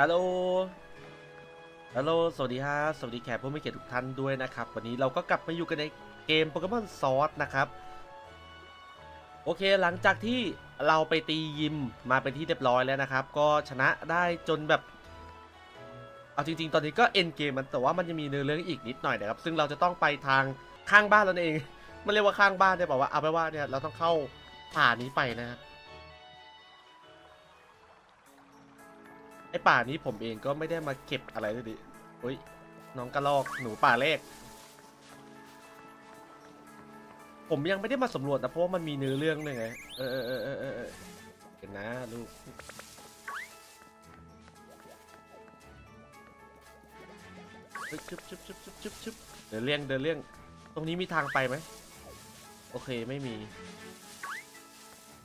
ฮัลโหล ฮัลโหล สวัสดีฮะ สวัสดีแขกผู้มีเกียรติทุกท่านด้วยนะครับ วันนี้เราก็กลับมาอยู่กันในเกมโปเกมอนซอสนะครับ โอเค หลังจากที่เราไปตียิมมาเป็นที่เรียบร้อยแล้วนะครับ ก็ชนะได้จนแบบ เอาจริง ๆ ตอนนี้ก็เอ็นเกมมัน แต่ว่ามันจะมีเนื้อเรื่องอีกนิดหน่อยนะครับ ซึ่งเราจะต้องไปทางข้างบ้านเราเอง มันเรียกว่าข้างบ้านได้บอกว่าเอาไปว่าเนี่ย เราต้องเข้าป่านนี้ไปนะครับ ไอป่านี้ผมเองก็ไม่ได้มาเก็บอะไรเลยดิโอ้ยน้องกระลอกหนูป่าเลขผมยังไม่ได้มาสำรวจนะเพราะว่ามันมีเนื้อเรื่องเลยไงเออเออเออเออเออเอเห็นนะลูกชึบชึบชึบชึบชึบชึบเดินเลี่ยงเดินเลี่ยงตรงนี้มีทางไปไหมโอเคไม่มี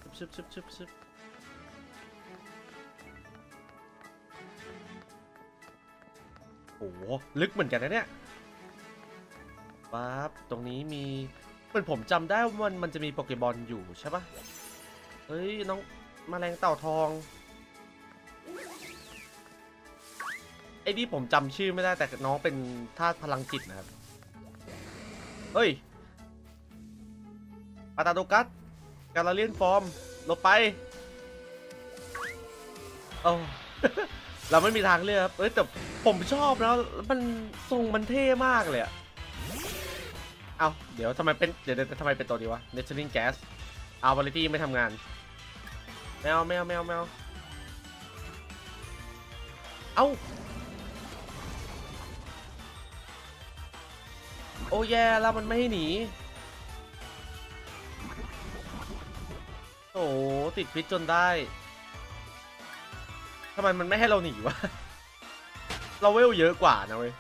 ชึบชึบชึบชึบชึบ โอ้ลึกเหมือนกันนะเนี่ยปั๊บตรงนี้มีเหมือนผมจำได้ว่ามันมันจะมีโปเกมอนอยู่ใช่ปะเฮ้ยน้องมแมลงเต่าทองไอ้นี่ผมจำชื่อไม่ได้แต่น้องเป็นธาตุพลังจิตนะครับเฮ้ยปาตาโดกัสการาเลียนฟอร์มลบไปโอ้ เราไม่มีทางเลือกครับเอ้ยแต่ผมชอบแล้วมันทรงมันเท่มากเลยอะเอาเดี๋ยวทำไมเป็นเดี๋ยวเดี๋ยวทำไมเป็นตัวนี้วะ Naturing Gas เอาบริตี้ไม่ทำงานแมวแมวแมวแมวเอาโอ้แย่แล้วมันไม่ให้หนีโอ้ติดพิษจนได้ ทำไมมันไม่ให้เราหนีวะ เราเวลเยอะกว่านะเว้ย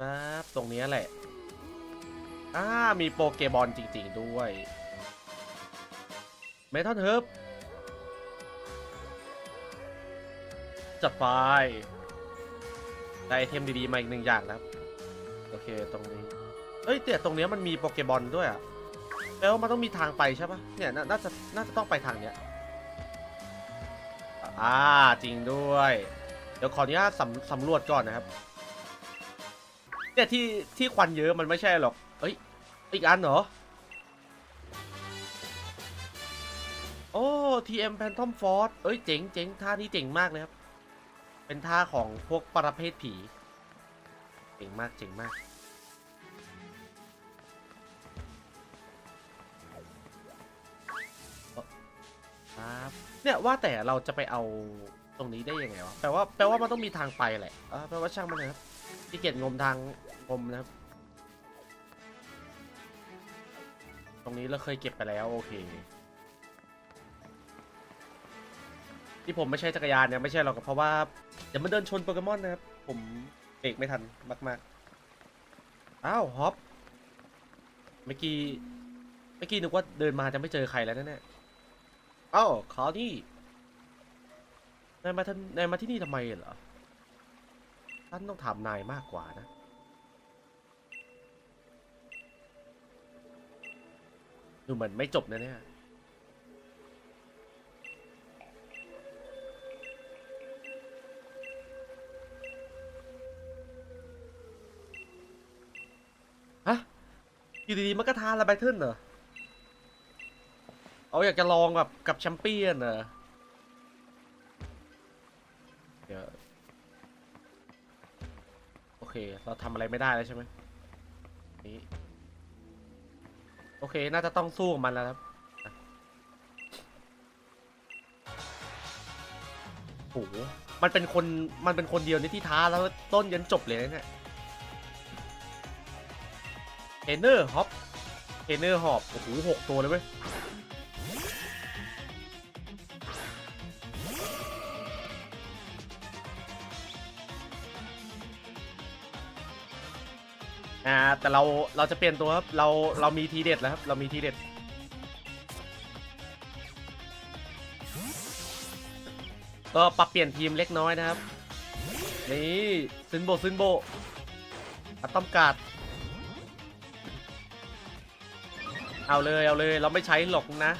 ครับตรงนี้แหละ อ่า มีโปเกบอลจริง ๆ ด้วย เมทัลเฮิร์บจัดไปได้ไอเทมดี ๆ มาอีกหนึ่งอย่างครับ โอเค ตรงนี้ เอ้ยแต่ยตรงนี้มันมีโปเกบอลด้วยอะแปลว่ามันต้องมีทางไปใช่ปะเนี่ย น่าจะ น่าจะต้องไปทางเนี้ย อ่าจริงด้วย เดี๋ยวขออนุญาตสำสำรวจก่อนนะครับเนี่ยที่ที่ควันเยอะมันไม่ใช่หรอก เอ้ย อีกอันเหรอ โอ้ TM Phantom Force เอ้ย เจ๋งเจ๋งท่านี้เจ๋งมากเลยครับ เป็นท่าของพวกประเภทผี เจ๋งมากเจ๋งมาก เนี่ยว่าแต่เราจะไปเอาตรงนี้ได้ยังไงวะ แปลว่าแปลว่ามันต้องมีทางไปแหละอ่าแปลว่าช่างมันนะครับที่เกียจงมทางงมนะครับ ตรงนี้เราเคยเก็บไปแล้วโอเค ที่ผมไม่ใช่จักรยานเนี่ยไม่ใช่หรอกเพราะว่าเดี๋ยวมันเดินชนโปเกมอนนะครับ ผมเบรกไม่ทันมากๆ อ้าวฮอป เมื่อกี้ เมื่อกี้นึกว่าเดินมาจะไม่เจอใครแล้วแน่ๆเอ้าขาวนี่นายมาท่านนายมาที่นี่ทำไมเหรอท่านต้องถามนายมากกว่านะ ดูเหมือนไม่จบนะเนี่ย ฮะ อยู่ดีๆมันก็ทานละไบเทิลเหรอ เอาอยากจะลองแบบกับแชมเปี้ยนเหรอเดี๋ยวโอเค เราทำอะไรไม่ได้แล้วใช่ไหมนี่โอเค น่าจะต้องสู้กับมันแล้วครับโอ้โหมันเป็นคน มันเป็นคนเดียวในที่ท้าแล้วต้นยันจบเลยนะเนี่ยเทรนเนอร์ฮอปเทรนเนอร์หอบ โอ้โหหกตัวเลยเว้ย อ่าแต่เราเราจะเปลี่ยนตัวครับเราเรามีทีเด็ดแล้วครับเรามีทีเด็ดก็ปรับเปลี่ยนทีมเล็กน้อยนะครับนี่ซึนโบซึนโบอัตตอมการ์ดเอาเลยเอาเลยเราไม่ใช้หรอกนะ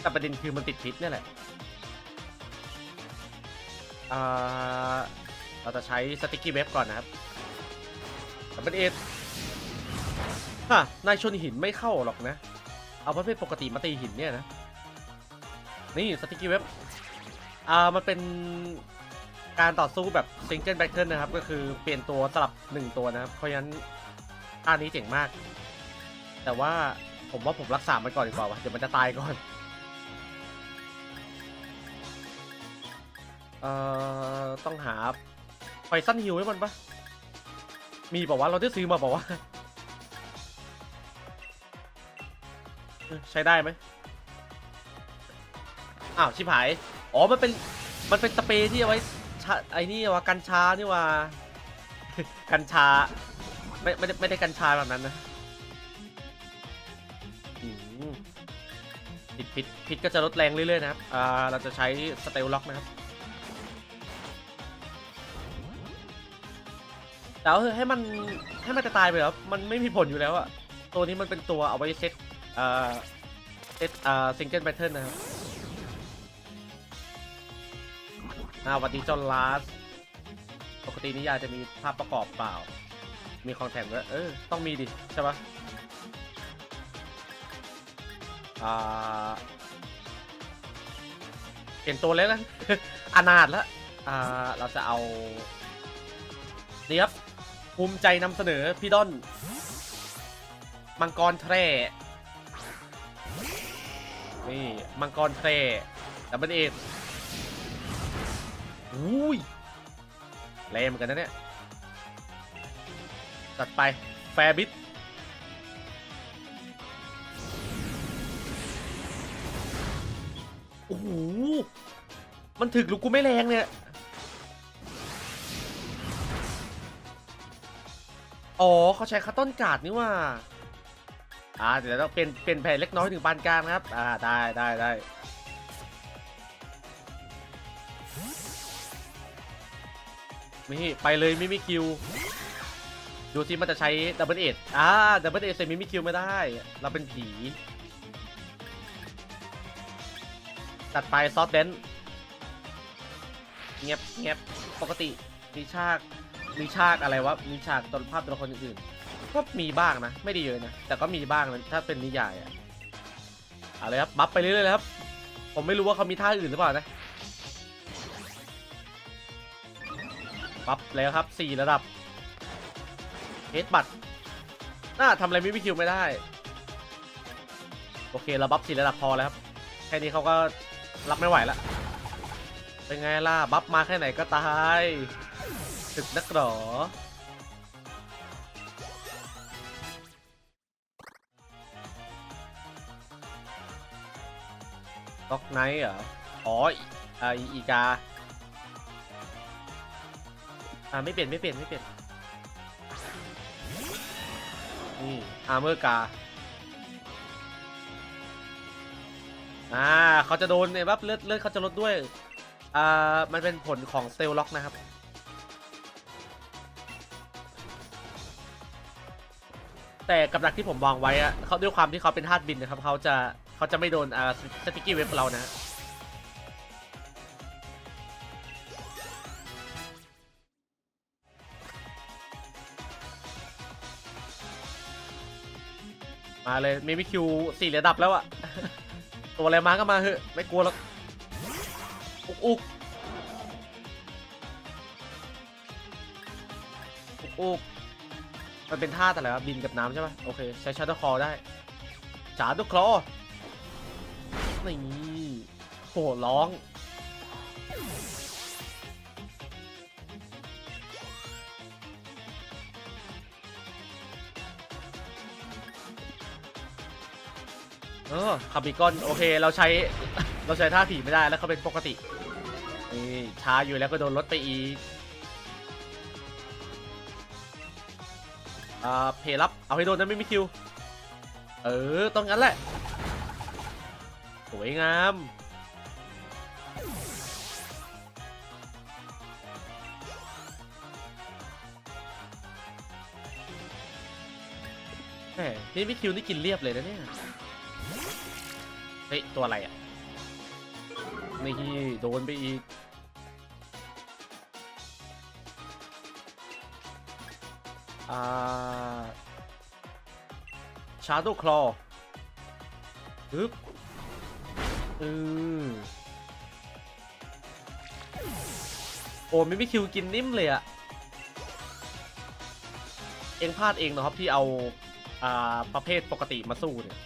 แต่ประเด็นคือมันติดพิษนี่แหละอ่าเราจะใช้สติกกี้เว็บก่อนนะครับ ดับเบิลเอ็ดฮะนายชนหินไม่เข้าหรอกนะ เอาประเภทปกติมาตีหินเนี่ยนะ นี่สติกกี้เว็บ อ่า มันเป็นการต่อสู้แบบซิงเกิลแบทเทิลนะครับ ก็คือเปลี่ยนตัวสลับหนึ่งตัวนะครับ เพราะฉะนั้นท่านี้เจ๋งมาก แต่ว่าผมว่าผมรักษามันก่อนดีกว่าวะเดี๋ยวมันจะตายก่อน เอ่อ ต้องหาไฟสั้นฮิวให้มันปะ มีบอกว่าวะ เราได้ซื้อมาบอกว่าวะ ใช้ได้ไหมอ้าว ชิบหาย อ๋อ มันเป็น มันเป็นสเปรย์ที่เอาไว้ชาไอ้นี่ว่ากัญชา นี่ว่า กัญชา ไม่ไม่ได้ไม่ได้กัญชาแบบนั้นนะอืมพิษพิษพิษก็จะลดแรงเรื่อยๆนะครับ อ่า เราจะใช้สเตลล็อกนะครับ แต่เอาเถอให้มันให้มันจะตายไปแล้วมันไม่มีผลอยู่แล้วอะตัวนี้มันเป็นตัวเอาไว้เซตเอ่อเซตเอ่อซิงเกิลแบทเทิลนะครับอ่าวันนี้จอห์นลาสปกตินิยายจะมีภาพประกอบเปล่า มีคอนแทคด้วยเออ ต้องมีดิ ใช่ปะอ่าเปลี่ยนตัวเลยนะอนาถแล้วอ่า เราจะเอานี่ครับ ภูมิใจนำเสนอพี่ดอนมังกรแทร่นี่มังกรแทร่ดับเบิลเอ็ดอุ้ยแรงเหมือนกันนะเนี่ยตัดไป แฟร์บิทโอ้โห มันถึกลูกกูไม่แรงเนี่ย อ๋อเขาใช้คัตต้นกาดนี่ว่า อ่าเดี๋ยวต้องเป็นเป็นแผ่นเล็กน้อยถึงปานกลางครับ อ่าได้ได้ได้นี่ไปเลยมิมิคิว ดูที่มันจะใช้ดับเบิลเอ็ดอ่าดับเบิลเอ็ดใส่มิมิคิวไม่ได้ เราเป็นผีตัดไปซอสเดนเงียบเงียบปกติมีฉาก มีฉากอะไรวะ มีฉากตัวภาพตัวละครอื่นๆก็มีบ้างนะ ไม่ได้เยอะนะ แต่ก็มีบ้างนะ ถ้าเป็นนิยายอะเอาเลยครับ บัฟไปเรื่อยๆเลยครับ ผมไม่รู้ว่าเขามีท่าอื่นหรือเปล่านะ บัฟแล้วครับสี่ระดับเฮดบัตน่าทำอะไรไม่มีคิวไม่ได้ โอเค เราบัฟสี่ระดับพอแล้วครับ แค่นี้เขาก็รับไม่ไหวละเป็นไงล่ะ บัฟมาแค่ไหนก็ตาย ถึกนักหรอ ล็อกไนท์เหรอ อ๋ออีอ่าอีกา อ่าไม่เปลี่ยนไม่เปลี่ยนไม่เปลี่ยน นี่อาร์เมอร์กา อ่าเขาจะโดนเนี่ยแบบเลือดเลือดเขาจะลดด้วย อ่า มันเป็นผลของสเตลล็อกนะครับ แต่กับดักที่ผมวางไว้อะเขาด้วยความที่เขาเป็นธาตุบินนะครับเขาจะเขาจะไม่โดนอ่าสติกกี้เว็บเรานะมาเลยมีมิคิวสี่ระดับแล้วอะตัวอะไรมาก็มาเหอะไม่กลัวหรอกอุกอุกอุกอุก มันเป็นท่าแต่อะไรวะบินกับน้ำใช่ปะโอเค ใช้ชาร์คอได้ชาร์ดคอนี่โหร้องเออคาบิกอนโอเคเราใช้เราใช้ท่าผีไม่ได้แล้วเขาเป็นปกตินี่ช้าอยู่แล้วก็โดนลดไปอีก อ่าเพลับ เอาให้โดนนะไม่มีคิว เออ ต้องงั้นแหละ สวยงาม แหมนี่ไม่คิวนี่กินเรียบเลยนะเนี่ย เฮ้ย ตัวอะไรอะ นี่ โดนไปอีก อ่าชาร์โดคลอปึ๊บอือโอ้ไม่มีคิวกินนิ่มเลยอะเองพลาดเองนะครับที่เอาอ่าประเภทปกติมาสู้เนี่ย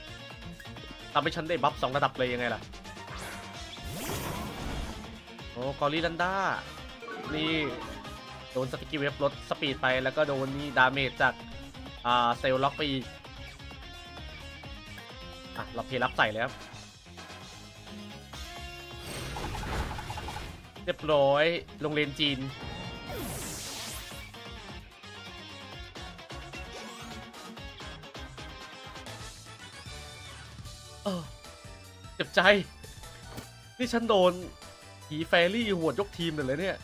ทำให้ฉันได้บัฟสองระดับเลยยังไงล่ะ โอ้กอริลันด้า นี่ โดนสติกิเวฟลดสปีดไปแล้วก็โดนนี่ดาเมจจากอ่าเซลล์ล็อกไปอีกอะเราเพลรับใส่แล้วเรียบร้อยโรงเรียนจีนเออเจ็บใจ นี่ฉันโดนผีแฟรี่หวดยกทีมเลยเลยเนี่ย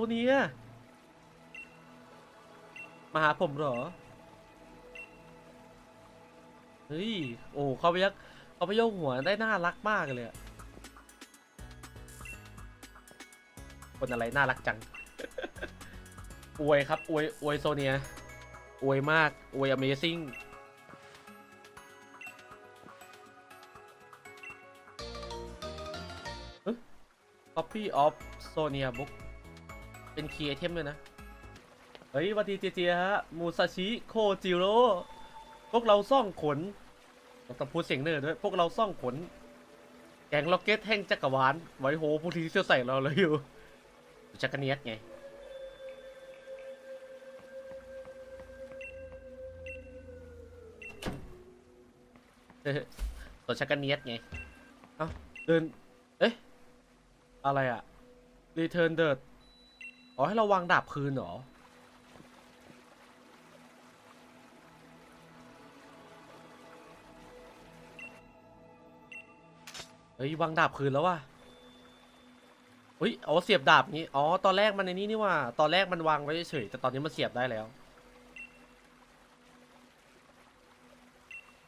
ตัวเนี้ยมาหาผมเหรอ เฮ้ย โอ้เขาไปยักเขาไปโยกหัวได้น่ารักมากเลยอะคนอะไรน่ารักจัง อวยครับ อวย อวยโซเนีย อวยมาก อวย Amazing ๊ Copy of Sonia Book เป็นคีย์ไอเทมเลยนะ เฮ้ยหวัสดีเจเจฮะ มูซาชิ โคจิโร่ พวกเราซ่องขนต้องพูดเสียงเนิร์ดด้วย พวกเราซ่องขน แกงล็อกเก็ตแห่งจักรวาล ไว้โหผู้ที่เชื่อใส่เราเลยอยู่ จักรเนียสไงเออตัวชักกันเนียสไง เอ้า เดิน เอ๊ะ อะไรอะ Return the อ๋อ ให้เราวางดาบคืนเหรอ เฮ้ย วางดาบคืนแล้วว่ะเฮ้ยเอเสียบดาบนี้ อ๋อ ตอนแรกมันในนี้นี่ว่า ตอนแรกมันวางไว้เฉย แต่ตอนนี้มันเสียบได้แล้ว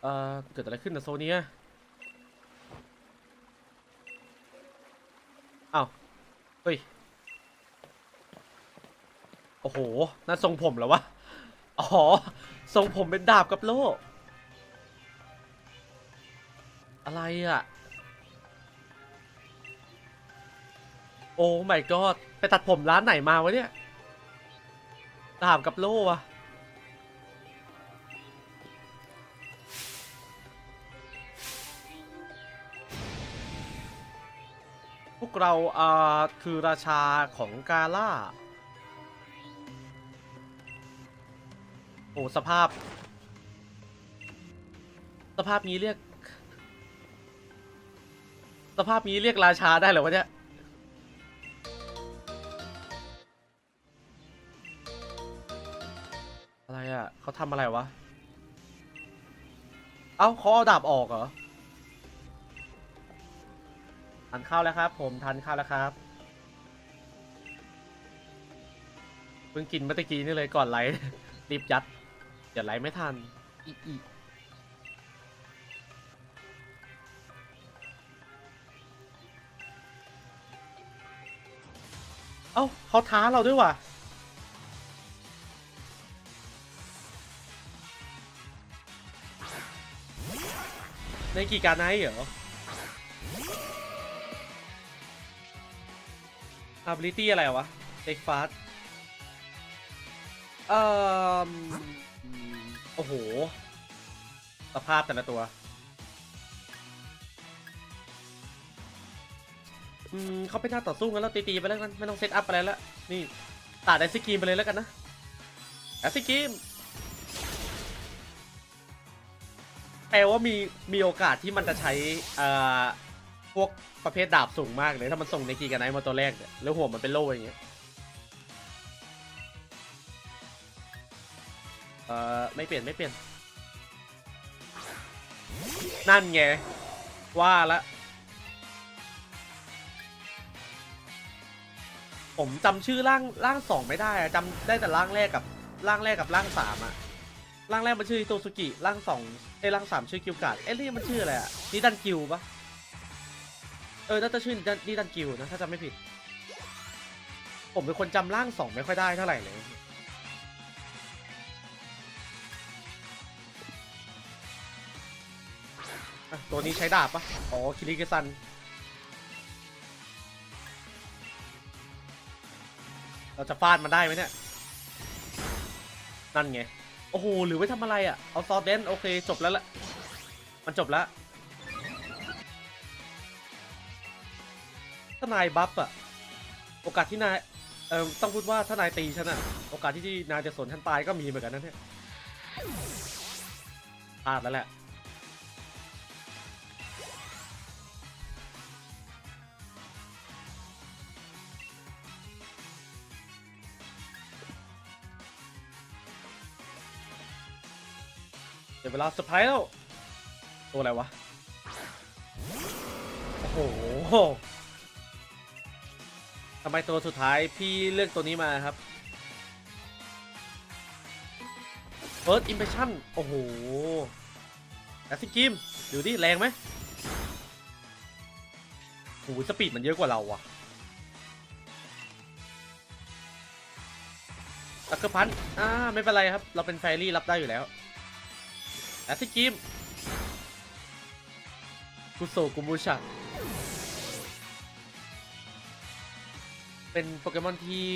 เอ่อ เกิดอะไรขึ้นนะโซเนียอ้าว เฮ้ย โอ้โหนั่นทรงผมเหรอวะ อ๋อ ทรงผมเป็นดาบกับโล่ อะไรอะ โอ้ my god ไปตัดผมร้านไหนมาวะเนี่ย ดาบกับโล่อะพวกเราอ่าคือราชาของกาล่า โอ้สภาพ สภาพนี้เรียก สภาพนี้เรียกราชาได้เหรอวะเนี่ยอะไรอะเขาทำอะไรวะ เอ้าเขาเอาดาบออกเหรอทานข้าวแล้วครับ ผมทานข้าวแล้วครับเพิ่งกินเมื่อตะกี้นี่เลยก่อนไลฟ์รีบยัด เดี๋ยวไลฟ์ไม่ทันอีอีเอ้าเขาท้าเราด้วยว่ะในกี่การไนท์เหรอ ability อะไรวะ take fast เอ่อ อ้โห สภาพแต่ละตัว อืมเขาเป็นหน้าต่อสู้กันแล้วตีๆไปแล้วกันไม่ต้องเซตอัพอะไรแล้ว นี่ตัดไอซิกีมไปเลยแล้วกันนะไอซิกีมแปลว่ามีมีโอกาสที่มันจะใช้เอ่อพวกประเภทดาบสูงมากเลย ถ้ามันส่งในกีกันไนท์มาตัวแรกเนี่ยแล้วหัวมันเป็นโล่อย่างเงี้ย เอ่อไม่เปลี่ยนไม่เปลี่ยน นั่นไง ว่าละผมจำชื่อร่างร่างสองไม่ได้อะจำได้แต่ร่างแรกกับร่างแรกกับร่างสามอะร่างแรกมันชื่อโตสุกิร่างสองไอ้ร่างสามชื่อกิวการ์ดเอ้ยนี่มันชื่ออะไรอะนิดันกิวปะเออน่าจะชื่อนิดันนิดันกิวนะถ้าจำไม่ผิด ผมเป็นคนจำร่างสองไม่ค่อยได้เท่าไหร่เลย อะตัวนี้ใช้ดาบปะอ๋อ คิริเกซัน เราจะฟาดมันได้ไหมเนี่ย นั่นไง โอ้โห หรือไว้ทำอะไรอะ เอาซอสเดนโอเค จบแล้วละมันจบแล้วถ้านายบัฟอะโอกาสที่นาย เอ่อ ต้องพูดว่าถ้านายตีฉันอะโอกาสที่นายจะสนฉันตายก็มีเหมือนกันนะเนี่ยพลาดแล้วแหละ เดี๋ยวเวลาเซอร์ไพรส์แล้ว ตัวอะไรวะ โอ้โหทำไมตัวสุดท้ายพี่เลือกตัวนี้มาครับ First Impression โอ้โหแอสซิกิมดูดิแรงไหมโอ้โหสปีดมันเยอะกว่าเราว่ะลักเกอร์พัน อ่า ไม่เป็นไรครับ เราเป็นแฟรี่รับได้อยู่แล้ว แอสซิกิมกุโซกุมูชะเป็นโปเกมอนที่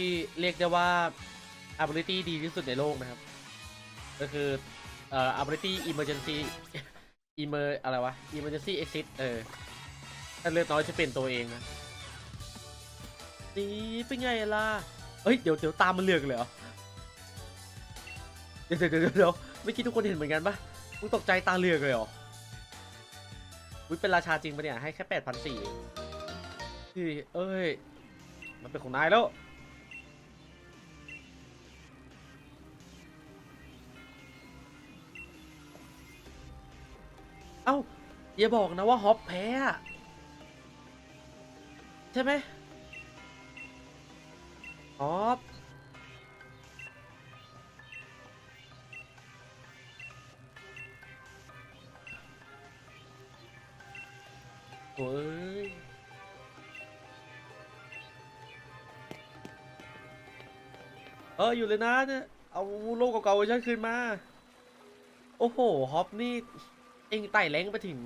เรียกได้ว่า ability ดีที่สุดในโลกนะครับ ก็คือเอ่อ ability emergency emer อะไรวะ emergency exit เออ ถ้าเลือดน้อยจะเป็นตัวเองนะนี่เป็นไงล่ะ เฮ้ย เดี๋ยวเดี๋ยวตามมันเลือกเลยเหรอ เดี๋ยวเดี๋ยวเดี๋ยวไม่คิดทุกคนเห็นเหมือนกันปะ มึงตกใจตาเลือกเลยเหรอวิเป็นราชาจริงปะเนี่ย ให้แค่แปดพันสี่ที่เอ้ย มันเป็นของนายแล้ว เอ้า อย่าบอกนะว่าฮอปแพ้ ใช่ไหมฮอป โอ้ยเอออยู่เลยนะเนี่ยเอาโลกเก่าๆเวอร์ชันคืนมา โอ้โหฮอปนี่ เองไต่แรงไปถึง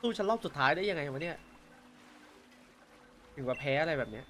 ตู้ชั้นรอบสุดท้ายได้ยังไงวะเนี่ย ถึงว่าแพ้อะไรแบบเนี้ย